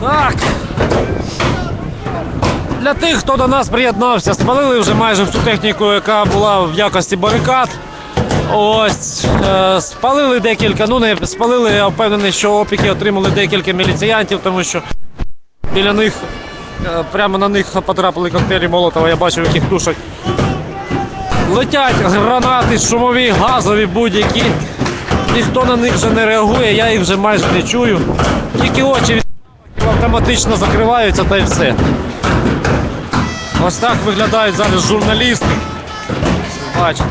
Так. Для тих, хто до нас приєднався, спалили вже майже всю техніку, яка була в якості барикад. Ось е, спалили декілька. Ну не спалили, я впевнений, що опіки отримали декілька міліціянтів, тому що біля них, е, прямо на них потрапили коктейлі Молотова, я бачив, яких душах. Летять гранати, шумові, газові будь-які. Ніхто на них вже не реагує, я їх вже майже не чую. Тільки очі від автоматично закриваються та й все. Ось так виглядають зараз журналісти. Бачите.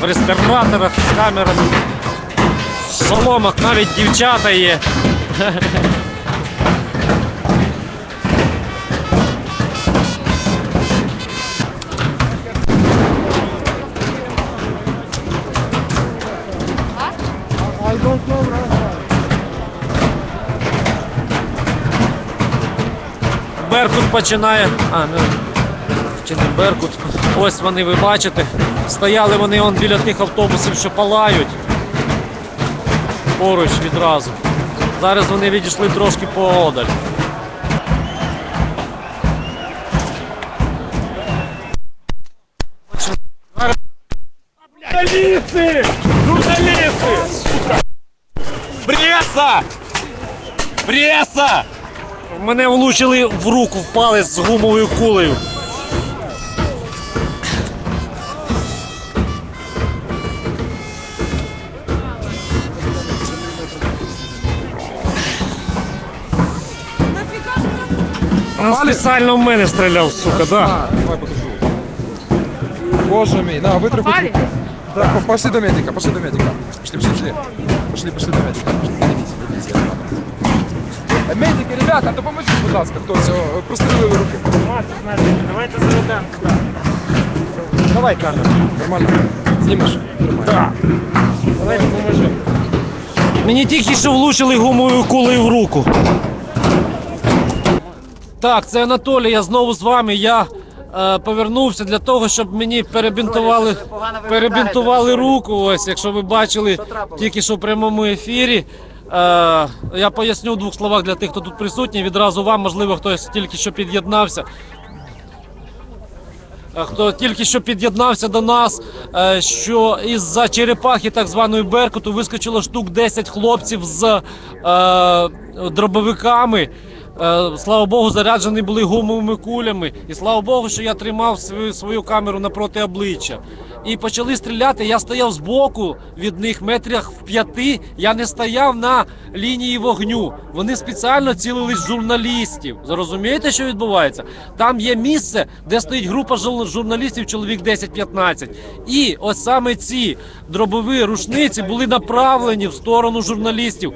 В респіраторах, з камерами, в шоломах навіть дівчата є. Беркут починає. А, не, чи не Беркут. Ось вони, ви бачите. Стояли вони он біля тих автобусів, що палають. Поруч відразу. Зараз вони відійшли трошки поодаль. Журналисты! Журналисты! Сука! Пресса! Мене влучили в руку в палець з гумовою кулею. Він спеціально в мене стріляв, сука, да. Давай покажу. Боже мой, на? Да, по- пошли до медика, пошли до медика. Пошли, пошли, пошли. Пошли, пошли до медика. Пошли, дивіться, дивіться, я там. Е, Медики, ребята, допоможіть, будь ласка, хтось, прострілили руки. Давайте заведемо. Давай камеру. Нормально? Знімеш? Тримай. Давайте поможемо. Мені тільки що влучили гумовою кулею в руку. Так, це Анатолій, я знову з вами. Я е, повернувся для того, щоб мені перебінтували, перебінтували руку. Ось, якщо ви бачили тільки що в прямому ефірі. Е, я поясню в двох словах для тих, хто тут присутній. Відразу вам, можливо, хтось тільки що під'єднався. Е, Хто тільки що під'єднався до нас, е, що із-за черепахи так званої Беркуту вискочило штук 10 хлопців з дробовиками. Е, Слава Богу, заряджені були гумовими кулями. І слава Богу, що я тримав свою, свою камеру напроти обличчя. І почали стріляти. Я стояв збоку від них метрах в п'яти. Я не стояв на лінії вогню. Вони спеціально цілились журналістів. Зрозумієте, що відбувається? Там є місце, де стоїть група жур- журналістів, чоловік 10-15. І ось саме ці дробові рушниці були направлені в сторону журналістів.